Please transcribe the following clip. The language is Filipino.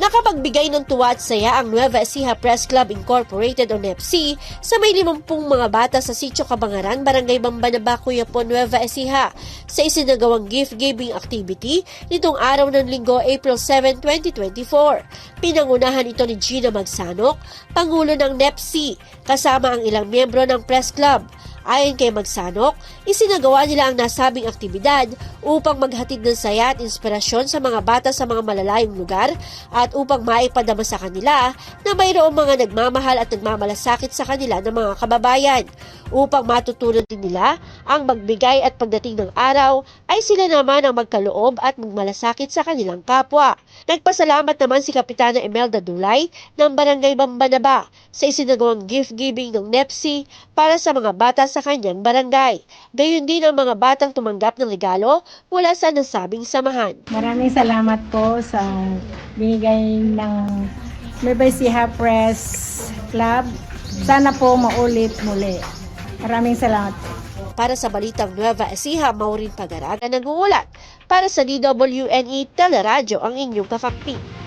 Nakapagbigay ng tuwa at saya ang Nueva Ecija Press Club Incorporated o NEPC sa may limampung mga bata sa Sitio Kabangaran, Barangay Bambanaba, Cuyapo, Nueva Ecija sa isinagawang gift-giving activity nitong araw ng linggo, April 7, 2024. Pinangunahan ito ni Gina Magsanok, Pangulo ng NEPC, kasama ang ilang miyembro ng Press Club. Ayon kay Magsanok, isinagawa nila ang nasabing aktibidad upang maghatid ng saya at inspirasyon sa mga bata sa mga malalayong lugar at upang maipadama sa kanila na mayroong mga nagmamahal at nagmamalasakit sa kanila ng mga kababayan. Upang matutunan din nila ang magbigay at pagdating ng araw ay sila naman ang magkaloob at magmalasakit sa kanilang kapwa. Nagpasalamat naman si Kapitana Imelda Dulay ng Barangay Bambanaba sa isinagawang gift-giving ng NEPSI para sa mga bata sa kanyang barangay. Gayon din ang mga batang tumanggap ng regalo mula sa nasabing samahan. Maraming salamat po sa binigay ng Nueva Ecija Press Club. Sana po maulit muli. Maraming salamat po. Para sa Balitang Nueva Ecija, Maureen Pagaraga nag-uulat. Para sa DWNE Teleradyo, ang inyong kakampi.